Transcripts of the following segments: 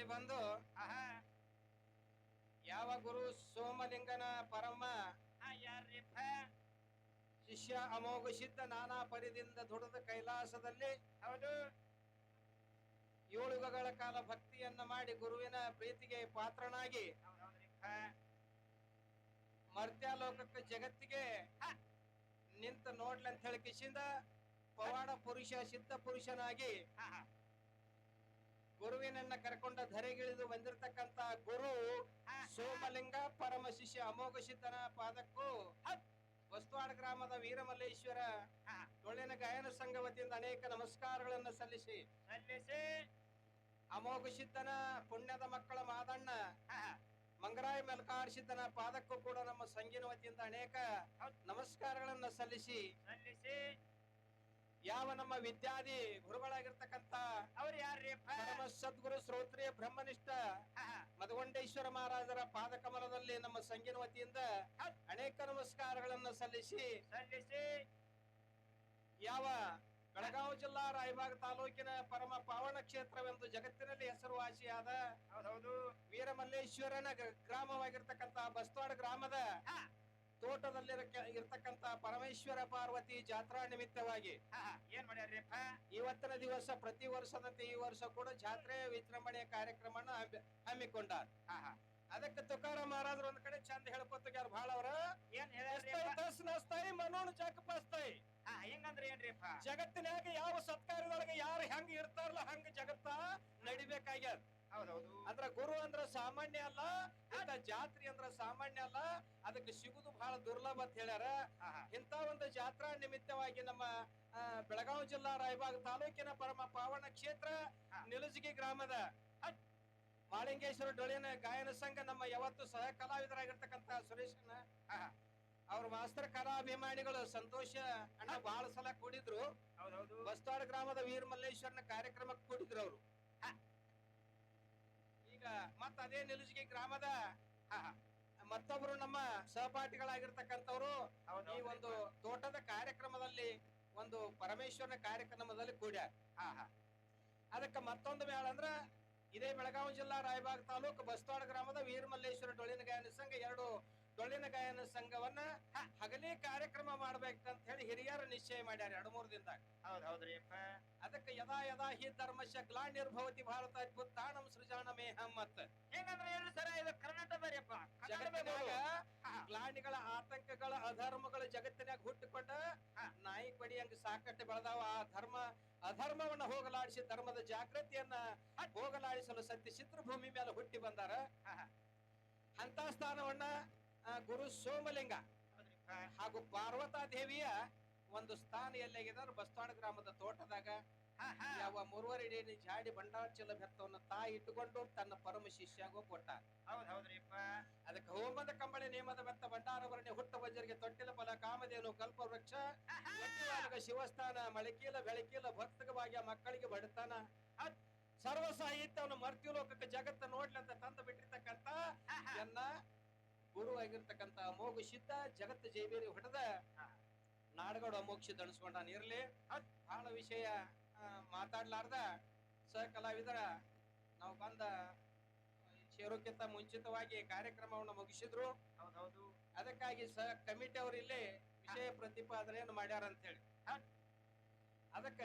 ಇಲ್ಲಿ ಬಂದು ಆಹಾ ಯಾವ ಗುರು ಸೋಮಲಿಂಗನ ಪರಮ ಯಾರ್ರಿಪ್ಪ? ಶಿಷ್ಯ ಅಮೋಘ ಸಿದ್ಧ ನಾನಾ ಪರಿದಿಂದ ದುಡಿದ ಕೈಲಾಸದಲ್ಲಿ ಹೌದು. ಏಳು ಯುಗಗಳ ಕಾಲ ಭಕ್ತಿಯನ್ನ ಮಾಡಿ ಗುರುವಿನ ಪ್ರೀತಿಗೆ ಪಾತ್ರನಾಗಿ ಮರ್ತ್ಯ ಲೋಕಕ್ಕೆ ಮರ್ತ್ಯಾಲೋಕಕ್ಕೆ ಜಗತ್ತಿಗೆ. ನಿಂತ ನೋಡ್ಲಿ ಅಂತ ಹೇಳಿ ಕಿಶಿಂದ ಪವಾಡ ಪುರುಷ ಸಿದ್ಧ ಪುರುಷನಾಗಿ ಗುರುವಿನನ್ನ ಕರ್ಕೊಂಡ ಧರೆಗಿಳಿದು ಬಂದಿರತಕ್ಕಂತ ಗುರು ಸೋಮಲಿಂಗ ಪರಮ ಶಿಷ್ಯ ಅಮೋಘ ಸಿದ್ಧನ ಪಾದಕ್ಕೂ. ವಸ್ತುವಾಡ ಗ್ರಾಮದ ವೀರಮಲ್ಲೇಶ್ವರ ಹಾ. ಡೊಳ್ಳಿನ ಗಾಯನ ಸಂಘ ವತಿಯಿಂದ ಅನೇಕ ನಮಸ್ಕಾರಗಳನ್ನು ಸಲ್ಲಿಸಿ. ಸಲ್ಲಿಸಿ. ಅಮೋಘ ಪುಣ್ಯದ ಮಕ್ಕಳ ಮಾದಣ್ಣ ಮಂಗರಾಯ ಮೆಲ್ಕಾರ್ ಪಾದಕ್ಕೂ ಕೂಡ ನಮ್ಮ ಸಂಘಿನ ವತಿಯಿಂದ ಅನೇಕ ನಮಸ್ಕಾರಗಳನ್ನ ಸಲ್ಲಿಸಿ. ಸಲ್ಲಿಸಿ. ಯಾವ ನಮ್ಮ ವಿದ್ಯಾದಿ ಗುರುಗಳಾಗಿರ್ತಕ್ಕಂತ ಅವ್ರು ಯಾರ್ರಿ? ಪರಮ ಸದ್ಗುರು ಶ್ರೋತ್ರಿಯ ಬ್ರಹ್ಮನಿಷ್ಠ ಮದಗೊಂಡೇಶ್ವರ ಮಧುಗೊಂಡೇಶ್ವರ ಮಹಾರಾಜರ ಪಾದಕಮಲದಲ್ಲಿ ನಮ್ಮ ಸಂಗಿನ ವತಿಯಿಂದ. ಅನೇಕ ನಮಸ್ಕಾರಗಳನ್ನ ಸಲ್ಲಿಸಿ ಸಲ್ಲಿಸಿ. ಯಾವ ಬೆಳಗಾವಿ ಜಿಲ್ಲಾ ರಾಯಬಾಗ ತಾಲೂಕಿನ ಪರಮ ಪಾವನ ಕ್ಷೇತ್ರವೆಂದು ಜಗತ್ತಿನಲ್ಲಿ ಹೆಸರುವಾಸಿಯಾದ ವೀರಮಲ್ಲೇಶ್ವರನ ಗ್ರಾಮವಾಗಿರ್ತಕ್ಕಂತಹ ಗ್ರಾಮವಾಗಿರ್ತಕ್ಕಂತ ಬಸ್ತವಾಡ ಗ್ರಾಮದ ತೋಟದಲ್ಲಿ ಇರ್ತಕ್ಕಂತ ಪರಮೇಶ್ವರ ಪಾರ್ವತಿ ಜಾತ್ರಾ ನಿಮಿತ್ತವಾಗಿ ಏನ್ ಮಾಡ್ಯಾರ್ರಿಪ್ಪ? ಇವತ್ತಿನ ದಿವಸ ಪ್ರತಿ ವರ್ಷದಂತೆ ಈ ವರ್ಷ ಕೂಡ ಜಾತ್ರೆ ವಿಜೃಂಭಣೆಯ ಕಾರ್ಯಕ್ರಮನ ಹಮ್ಮಿ- ಹಮ್ಮಿಕೊಂಡಾರ. ಅದಕ್ಕೆ ತುಕಾರ ಮಹಾರಾಜರು ಒಂದ್ ಕಡೆ ಚಂದ ಹೇಳ್ಕೊತಾರ ಬಹಳ ಅವ್ರ ಏನ್ ಪಸ್ತಾಯಿ ಹಾ ಹಿಂಗಂದ್ರೆ ಏನ್ರಿಪ್ಪ? ಜಗತ್ತಿನಾಗ ಯಾವ ಸತ್ಕಾರದೊಳಗೆ ಯಾರು ಹೆಂಗ್ ಇರ್ತಾರಲ್ಲ ಹಂಗ ಜಗತ್ತ ನಡಿಬೇಕಾಗ್ಯದ. ಅಂದ್ರ ಗುರು ಅಂದ್ರ ಸಾಮಾನ್ಯ ಅಲ್ಲ ಇಂತ ಜಾತ್ರೆ ಅಂದ್ರ ಸಾಮಾನ್ಯ ಅಲ್ಲ. ಅದಕ್ಕೆ ಸಿಗುದು ಬಹಳ ದುರ್ಲಭ ಅಂತ ಹೇಳ್ಯಾರ. ಇಂತ ಒಂದು ಜಾತ್ರಾ ನಿಮಿತ್ತವಾಗಿ ನಮ್ಮ ಬೆಳಗಾವಿ ಜಿಲ್ಲಾ ರಾಯಬಾಗ ತಾಲೂಕಿನ ಪರಮ ಪಾವನ ಕ್ಷೇತ್ರ. ನಿಲುಜಗಿ ಗ್ರಾಮದ ಮಾಳಿಂಗೇಶ್ವರ ಡೊಳಿನ ಗಾಯನ ಸಂಘ ನಮ್ಮ ಯಾವತ್ತು ಸಹ ಕಲಾವಿದರಾಗಿರ್ತಕ್ಕಂತ ಸುರೇಶನ ಅವ್ರ ಮಾಸ್ತರ್ ಕಲಾಭಿಮಾನಿಗಳು ಸಂತೋಷ ಅಣ್ಣ ಬಹಳ ಸಲ ಕೂಡಿದ್ರು. ಹೌದೌದು. ಬಸ್ತಾಡ್ ಗ್ರಾಮದ ವೀರ ಮಲ್ಲೇಶ್ವರನ ಕಾರ್ಯಕ್ರಮಕ್ಕೆ ಕೂಡಿದ್ರು ಅವರು. ಈಗ ಮತ್ತ ಅದೇ ನಿಲುಜಿಗೆ ಗ್ರಾಮದ ಮತ್ತೊಬ್ರು ನಮ್ಮ ಸಹಪಾಠಿಗಳಾಗಿರ್ತಕ್ಕಂಥವ್ರು ಈ ಒಂದು ತೋಟದ ಕಾರ್ಯಕ್ರಮದಲ್ಲಿ ಒಂದು ಪರಮೇಶ್ವರನ ಕಾರ್ಯಕ್ರಮದಲ್ಲಿ ಕೂಡ್ಯಾರ. ಆಹಾ ಅದಕ್ಕೆ ಮತ್ತೊಂದು ಮೇಳ ಅಂದ್ರ ಇದೇ ಬೆಳಗಾವಿ ಜಿಲ್ಲಾ ರಾಯಬಾಗ್ ತಾಲೂಕು ಬಸ್ತವಾಡ ಗ್ರಾಮದ ವೀರಮಲ್ಲೇಶ್ವರ ಡೊಳ್ಳಿನ ಗಾಯನ ಸಂಘ ಎರಡು ಡೊಳ್ಳಿನ ಗಾಯನ ಸಂಘವನ್ನ ಹಗಲೇ ಕಾರ್ಯಕ್ರಮ ಅಂತ ಹೇಳಿ ಹಿರಿಯರು ನಿಶ್ಚಯ ಮಾಡ್ಯಾರ ಎರಡು ಮೂರು ದಿನದಾಗ. ಹೌದ್ ಹೌದ್ರಿಪ್ಪ ಅದಕ್ಕೆ ಯದಾ ಯದಾ ಹಿ ಧರ್ಮಶ ಗ್ಲಾನಿರ್ಭವತಿ ಭಾರತ ಅದ್ಭುತಾಣಂ ಸೃಜಾನ ಮೇಹಂ ಮತ್. ಏನಂದ್ರೆ ಏನು ಸರ ಇದು ಕರ್ನಾಟಕ ಬೇರೆಪ್ಪ. ಗ್ಲಾನಿಗಳ ಆತಂಕಗಳ ಅಧರ್ಮಗಳ ಜಗತ್ತಿನಾಗ ಹುಟ್ಟಿಕೊಂಡ. ನಾಯಿ ಕಡಿ ಹಂಗ ಸಾಕಟ್ಟು ಬೆಳೆದಾವ. ಆ ಧರ್ಮ ಅಧರ್ಮವನ್ನ ಹೋಗಲಾಡಿಸಿ ಧರ್ಮದ ಜಾಗೃತಿಯನ್ನ ಹೋಗಲಾಡಿಸಲು ಸತ್ಯ ಚಿತ್ರಭೂಮಿ ಮೇಲೆ ಹುಟ್ಟಿ ಬಂದಾರ. ಅಂತ ಸ್ಥಾನವನ್ನ ಗುರು ಸೋಮಲಿಂಗ ಹಾಗೂ ಪಾರ್ವತಾ ದೇವಿಯ ಒಂದು ಸ್ಥಾನ ಎಲ್ಲಾಗಿದೆ ಬಸ್ತಾಣ ಗ್ರಾಮದ ತೋಟದಾಗ. ಯಾವ ಮೂರುವರೆ ಜಾಡಿ ಬಂಡಾಚಲ ಬೆತ್ತವನ್ನ ತಾಯಿ ಇಟ್ಟುಕೊಂಡು ತನ್ನ ಪರಮ ಶಿಷ್ಯಾಗೂ ಕೊಟ್ಟ. ಅದಕ್ಕೆ ಹೋಮದ ಕಂಬಳಿ ನೇಮದ ಬೆತ್ತ ಭಂಡಾರವರಣೆ ಹುಟ್ಟ ವಜ್ರಿಗೆ ತೊಟ್ಟಿಲ ಫಲ ಕಾಮಧೇನು ಕಲ್ಪ ವೃಕ್ಷ ಶಿವಸ್ಥಾನ ಮಳಕೀಲ ಬೆಳಕೀಲ ಭಾಗ್ಯ ಮಕ್ಕಳಿಗೆ ಬಡತನ. ಸರ್ವ ಸಾಹಿತ್ಯವನ್ನು ಮರ್ತ್ಯು ಲೋಕಕ್ಕೆ ಜಗತ್ತ ನೋಡ್ಲಿ ಅಂತ ತಂದು ಬಿಟ್ಟಿರ್ತಕ್ಕಂತ ಎಲ್ಲ ಎನ್ನ ಗುರು ಆಗಿರ್ತಕ್ಕಂತ ಅಮೋಘ ಸಿದ್ಧ ಜಗತ್ತು ಜೈಬೇರಿ ಹೊಡೆದ. ನಾಡಗೌಡ ಅಮೋಘ ಸಿದ್ಧ ಅನ್ಸ್ಕೊಂಡಾನ ಇರ್ಲಿ. ಬಹಳ ವಿಷಯ ಮಾತಾಡ್ಲಾರ್ದ. ಸಹ ಕಲಾವಿದರ ನಾವು ಬಂದ ಸೇರೋಕ್ಕಿಂತ ಮುಂಚಿತವಾಗಿ ಕಾರ್ಯಕ್ರಮವನ್ನು ಮುಗಿಸಿದ್ರು. ಹೌದೌದು. ಹೌದು ಅದಕ್ಕಾಗಿ ಸಹ ಕಮಿಟಿ ಅವರು ಇಲ್ಲಿ ವಿಷಯ ಪ್ರತಿಪಾದನೆಯನ್ನು ಮಾಡ್ಯಾರ ಅಂತ ಹೇಳಿ ಅದಕ್ಕ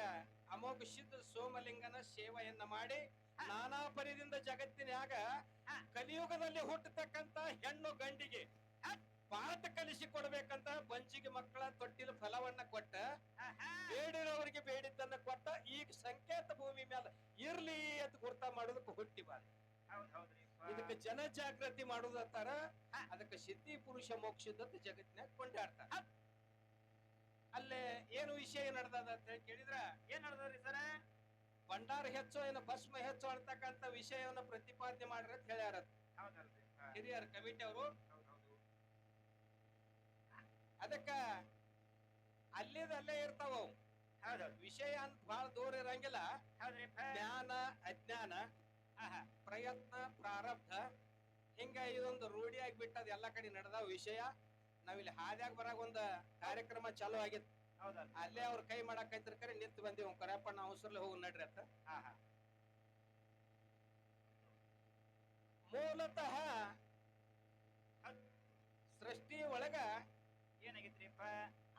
ಅಮೋಘ ಸಿದ್ಧ ಸೋಮಲಿಂಗನ ಸೇವೆಯನ್ನ ಮಾಡಿ ನಾನಾ ಪರಿದಿಂದ ಜಗತ್ತಿನ್ಯಾಗ ಕಲಿಯುಗದಲ್ಲಿ ಹುಟ್ಟತಕ್ಕಂತ ಹೆಣ್ಣು ಗಂಡಿಗೆ ಪಾಠ ಕಲಿಸಿ ಕೊಡ್ಬೇಕಂತ ಬಂಚಿಗೆ ಮಕ್ಕಳ ತೊಟ್ಟಿಲು ಫಲವನ್ನ ಕೊಟ್ಟ ಬೇಡಿರೋರಿಗೆ ಬೇಡಿದ್ದನ್ನ ಕೊಟ್ಟ ಈಗ ಸಂಕೇತ ಭೂಮಿ ಮೇಲೆ ಇರ್ಲಿ ಅಂತ ಗುರ್ತ ಮಾಡೋದಕ್ಕೆ ಹುಟ್ಟಿ ಬಾರಿ ಇದಕ್ಕೆ ಜನ ಜಾಗೃತಿ ಮಾಡುದತ್ತಾರ ಅದಕ್ಕೆ ಸಿದ್ಧಿ ಪುರುಷ ಮೋಕ್ಷದತ್ತ ಜಗತ್ತಿನಾಗ ಕೊಂಡಾಡ್ತಾರ. ಅಲ್ಲೇ ಏನು ವಿಷಯ ನಡೆದ ಅಂತ ಹೇಳಿ ಕೇಳಿದ್ರ ಏನ್ ನಡೆದ್ರಿ ಸರ ಭಂಡಾರ ಹೆಚ್ಚು ಏನು ಭಸ್ಮ ಹೆಚ್ಚು ಅಂತಕ್ಕಂತ ವಿಷಯವನ್ನ ಪ್ರತಿಪಾದನೆ ಮಾಡ್ರಿ ಅಂತ ಹೇಳ್ಯಾರ ಹಿರಿಯರ ಕಮಿಟಿ ಅವರು. ಅದಕ್ಕ ಅಲ್ಲಿದಲ್ಲೇ ಇರ್ತಾವ ವಿಷಯ ಅಂತ ಬಹಳ ದೂರ ಇರಂಗಿಲ್ಲ. ಜ್ಞಾನ ಅಜ್ಞಾನ ಪ್ರಯತ್ನ ಪ್ರಾರಬ್ಧ ಹಿಂಗ ಇದೊಂದು ರೂಢಿಯಾಗಿ ಬಿಟ್ಟದ ಎಲ್ಲಾ ಕಡೆ ನಡೆದ ವಿಷಯ. ನಾವಿಲ್ಲಿ ಹಾದ್ಯಾಗ ಬರಾಗ ಒಂದ ಕಾರ್ಯಕ್ರಮ ಚಾಲು ಆಗಿತ್ತು. ಅಲ್ಲೇ ಅವ್ರ ಕೈ ಮಾಡಾಕೈತ್ರ ಕರೆ ನಿಂತು ಬಂದಿವ್ ಕರೆಯಪ್ಪ ನಾವು ಅವಸರ್ಲೆ ಹೋಗಿ ನಡ್ರಿ ಅಂತ. ಆಹಾ ಮೂಲತಃ ಸೃಷ್ಟಿ ಒಳಗ ಏನಾಗಿತ್ರಿಪ್ಪ?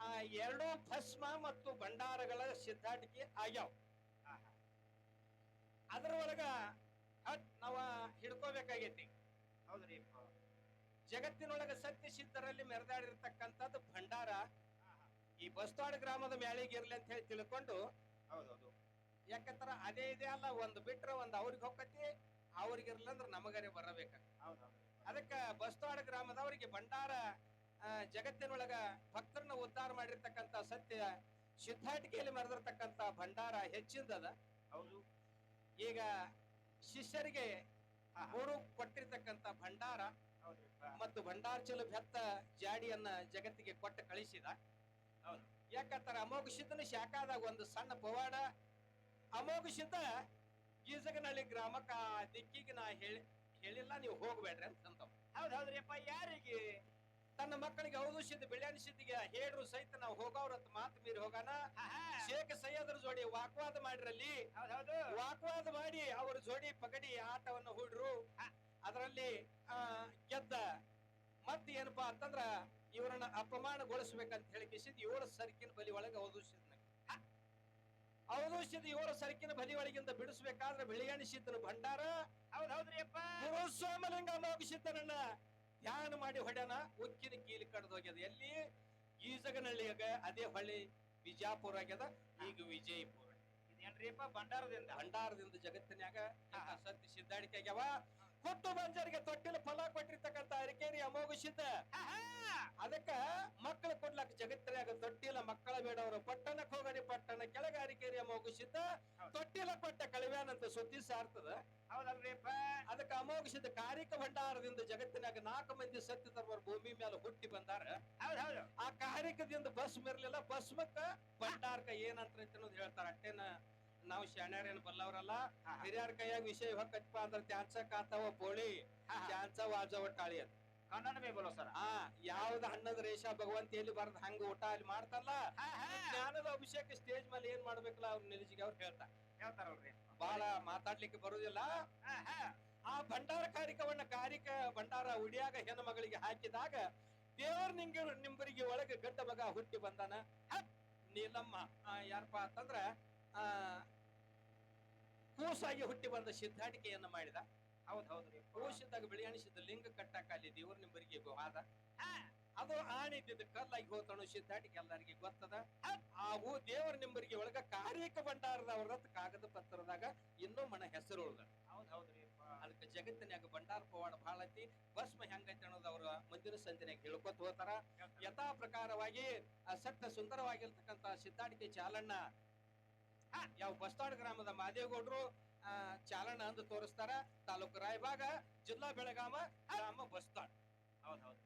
ಆ ಎರಡು ಭಸ್ಮ ಮತ್ತು ಭಂಡಾರಗಳ ಸಿದ್ಧಾಟಿಕೆ ಆಗ್ಯಾವ. ಅದರ ಒಳಗ ಹಟ್ ನಾವ ಹಿಡ್ಕೋಬೇಕಾಗೈತಿ. ಹೌದ್ರಿ ಜಗತ್ತಿನೊಳಗ ಸತ್ಯ ಸಿದ್ಧರಲ್ಲಿ ಮೆರೆದಾಡಿರ್ತಕ್ಕಂಥದ್ದು ಭಂಡಾರ. ಈ ಬಸ್ತಾಡ್ ಗ್ರಾಮದ ಮ್ಯಾಳಿಗೆ ಇರ್ಲಿ ಅಂತ ಹೇಳಿ ತಿಳ್ಕೊಂಡು ಹೌದೌದು. ಯಾಕಂದ್ರ ಅದೇ ಇದೆ ಅಲ್ಲ ಒಂದು ಬಿಟ್ರ ಒಂದ್ ಅವ್ರಿಗೆ ಹೊಕ್ಕತಿ ಅವ್ರಿಗೆ ಇರ್ಲಿ ಅಂದ್ರೆ ನಮಗರೆ ಬರಬೇಕ ಹೌದು ಅದಕ್ಕ ಬಸ್ತಾಡ್ ಗ್ರಾಮದವರಿಗೆ ಭಂಡಾರ ಜಗತ್ತಿನೊಳಗ ಭಕ್ತರನ್ನ ಉದ್ಧಾರ ಮಾಡಿರ್ತಕ್ಕಂತ ಸತ್ಯ ಸಿದ್ಧಾಟಿಕೆಯಲ್ಲಿ ಮರೆದಿರ್ತಕ್ಕಂತ ಭಂಡಾರ ಹೆಚ್ಚಿಂದದ ಹೌದು. ಈಗ ಶಿಷ್ಯರಿಗೆ ಮೂರು ಗುರು ಕೊಟ್ಟಿರ್ತಕ್ಕಂಥ ಭಂಡಾರ ಮತ್ತು ಭಂಡಾರ್ಚಲು ಬೆತ್ತ ಜಾಡಿಯನ್ನ ಜಗತ್ತಿಗೆ ಕೊಟ್ಟು ಕಳಿಸಿದ. ಯಾಕಂತಾರ ಅಮೋಘ ಸಿದ್ಧನ ಶಾಖಾದಾಗ ಒಂದು ಸಣ್ಣ ಪವಾಡ. ಅಮೋಘ ಸಿದ್ಧ ಗೀಜಗನಹಳ್ಳಿ ಗ್ರಾಮಕ್ಕ ದಿಕ್ಕಿಗೆ ನಾ ಹೇಳಿ ಹೇಳಿಲ್ಲ ನೀವು ಹೋಗ್ಬೇಡ್ರಿ ಅಂತ ಹೌದ್ ಹೌದ್ರಿಪ್ಪ ಯಾರಿಗೆ? ತನ್ನ ಮಕ್ಕಳಿಗೆ ಹೌದು ಸಿದ್ಧ ಬಿಳ್ಯಾಣಿ ಸಿದ್ಧಿಗೆ ಹೇಳ್ರು ಸಹಿತ ನಾವು ಹೋಗೋರ ಮಾತು ಮೀರಿ ಹೋಗೋಣ. ಶೇಖ್ ಸೈಯದ್ರ ಜೋಡಿ ವಾಕ್ವಾದ ಮಾಡಿರಲ್ಲಿ. ವಾಕ್ವಾದ ಮಾಡಿ ಅವ್ರ ಜೋಡಿ ಪಗಡಿ ಆಟವನ್ನು ಹೂಡ್ರು. ಅದರಲ್ಲಿ ಗೆದ್ದ ಮತ್ತೆ ಏನಪ್ಪಾ ಅಂತಂದ್ರ ಇವರನ್ನ ಅಪಮಾನಗೊಳಿಸ್ಬೇಕಂತ ಹೇಳಿ ಕಿಸಿದ್ ಇವರ ಸರಕಿನ ಬಲಿ ಒಳಗೆ ಅವಧೂಷಿದ್ನ ಅವಧೂಷಿದ ಇವರ ಸರಕಿನ ಬಲಿ ಒಳಗಿಂದ ಬಿಡಿಸ್ಬೇಕಾದ್ರೆ ಬಿಳಿಯಣಿ ಸಿದ್ಧನ ಭಂಡಾರ ಹೌದ್ ಹೌದ್ರಿಪ್ಪ ಗುರು ಸೋಮಲಿಂಗ ಮೋಗಿಸಿದ್ದನನ್ನ ಧ್ಯಾನ ಮಾಡಿ ಹೊಡ್ಯಾನ? ಉಕ್ಕಿನ ಕೀಲಿ ಕಡ್ದು ಹೋಗ್ಯದ. ಎಲ್ಲಿ? ಈಜಗನಹಳ್ಳಿಯಾಗ ಅದೇ ಹೊಳ್ಳಿ ಬಿಜಾಪುರ ಆಗ್ಯದ ಈಗ ವಿಜಯಪುರ. ಇದೇನ್ರಿಪ್ಪ ಭಂಡಾರದಿಂದ? ಭಂಡಾರದಿಂದ ಜಗತ್ತಿನ್ಯಾಗ ಸತ್ಯ ಸಿದ್ಧಾಡಿಕೆ ಆಗ್ಯಾವ? ಹುಟ್ಟು ಬಂಜರಿಗೆ ತೊಟ್ಟಿಲ ಫಲ ಕೊಟ್ಟಿರ್ತಕ್ಕಂತ ಅರಿಕೇರಿ ಅಮೋಘ ಸಿದ್ಧ. ಆಹಾ. ಅದಕ್ಕ ಮಕ್ಕಳ ಕೊಡ್ಲಕ್ಕ ಜಗತ್ತಿನಾಗ ತೊಟ್ಟಿಲ ಮಕ್ಕಳ ಬೇಡವರು. ಪಟ್ಟಣಕ್ಕೆ ಹೋಗಡಿ ಪಟ್ಟಣ ಕೆಳಗಾರಿಕೆರಿಯ ಮೋಗಿಸಿದ್ದ. ತೊಟ್ಟಿಲ ಕೊಟ್ಟ ಕಳವ್ಯಾನಂತ ಸುದ್ದಿ ಸಾರ್ತದ. ಹೌದಲ್ರಿಪ್ಪ. ಅದಕ್ಕ ಅಮೋಘಿಸಿದ ಕಾರಿಕ ಭಂಡಾರದಿಂದ ಜಗತ್ತಿನಾಗ ನಾಲ್ಕು ಮಂದಿ ಸತ್ಯ ಧರ್ಮರು ಭೂಮಿ ಮೇಲೆ ಹುಟ್ಟಿ ಬಂದಾರ. ಆ ಕಾರಿಕದಿಂದ ಬಸ್ ಮಿರ್ಲಿಲ್ಲ ಭಸ್ಮಕ್ಕ ಭಂಡಾರಕ ಏನಂತ ಅನ್ನೋದು ಹೇಳ್ತಾರ. ಅಟ್ಟೇನ ನಾವು ಶಾಣ್ಯಾರೇನು ಬಲ್ಲವರಲ್ಲ. ಹಿರಿಯರ ಕೈಯಾಗ ವಿಷಯ ಹೊಕ್ಕತ್ಪ ಅಂದ್ರೆ ತ್ಯಾನ್ಸ ಕಾತಾವ ಬೋಳಿ. ತ್ಯಾನ್ಸ ವಾಜವ ಟಾಳಿ ಅಂತ. ಕನ್ನಡ ಮೇ ಬೋಲೋ ಸರ್. ಆ ಯಾವ್ದ ಹಣ್ಣದ ರೇಷ ಭಗವಂತ ಎಲ್ಲಿ ಬರ್ದ ಹಂಗ ಊಟ ಅಲ್ಲಿ ಮಾಡ್ತಲ್ಲ ಜ್ಞಾನದ ಅಭಿಷೇಕ ಸ್ಟೇಜ್ ಮೇಲೆ ಏನ್ ಮಾಡ್ಬೇಕಲ್ಲ ಅವ್ರ ನಿಲಿಜಿಗೆ ಅವ್ರು ಹೇಳ್ತಾರೆ. ಹೇಳ್ತಾರಲ್ರಿ. ಬಹಳ ಮಾತಾಡ್ಲಿಕ್ಕೆ ಬರುದಿಲ್ಲ. ಆ ಭಂಡಾರ ಕಾರಿಕವನ್ನ ಕಾರಿಕ ಭಂಡಾರ ಉಡಿಯಾಗ ಹೆಣ್ಣು ಮಗಳಿಗೆ ಹಾಕಿದಾಗ ದೇವರ ನಿಂಗೆ ನಿಂಬರಿಗೆ ಒಳಗೆ ಗಡ್ಡ ಮಗ ಹುಟ್ಟಿ ಬಂದಾನ. ನೀಲಮ್ಮ ಯಾರಪ್ಪ ಅಂತಂದ್ರ ಆ ಕೂಸಾಗಿ ಹುಟ್ಟಿ ಬಂದ ಸಿದ್ಧಾಟಿಕೆಯನ್ನ ಮಾಡಿದ. ಹೌದ್ ಹೌದ್ರಿ ಕೂಸಿದ್ದಾಗ ಬಿಳಿಯಣಿಸಿದ ಲಿಂಗ ಕಟ್ಟಕ ಅಲ್ಲಿ ದೇವ್ರ ನಿಂಬರಿಗೆ ಹಾ. ಅದು ಆಣಿದ್ದ ಕಲ್ಲಾಗಿ ಹೋತಣು ಸಿದ್ಧಾಟಿಕೆ ಎಲ್ಲರಿಗೆ ಗೊತ್ತದ. ಹೂ. ದೇವರ ನಿಂಬರಿಗೆ ಒಳಗ ಕಾರ್ಯಕ ಭಂಡಾರದವ್ರ ಕಾಗದ ಪತ್ರದಾಗ ಇನ್ನೂ ಮನ ಹೆಸರು ಉಳ್ದ. ಹೌದ್ ಹೌದ್ರಿ ಅದಕ್ಕೆ ಜಗತ್ತಿನ್ಯಾಗ ಭಂಡಾರ ಪವಾಡ ಬಹಳ ಐತಿ. ಭಸ್ಮ ಹೆಂಗೈತಿ ಅನ್ನೋದು ಅವ್ರ ಮುಂದಿನ ಸಂಜೆನಾಗ ಹೇಳ್ಕೊತ ಹೋತಾರ. ಯಥಾ ಪ್ರಕಾರವಾಗಿ ಸಟ್ಟ ಸುಂದರವಾಗಿರ್ತಕ್ಕಂತ ಸಿದ್ಧಾಟಿಕೆ ಚಾಲಣ್ಣ. ಯಾವ ಬಸ್ತಾಡ್ ಗ್ರಾಮದ ಮಾದೇಗೌಡರು ಆ, ಅಂತ ತೋರಿಸ್ತಾರ ತಾಲೂಕು ರಾಯಬಾಗ ಜಿಲ್ಲಾ ಬೆಳಗಾಮ ಗ್ರಾಮ ಬಸ್ತಾಡ್ ಹೌದ್ ಹೌದು.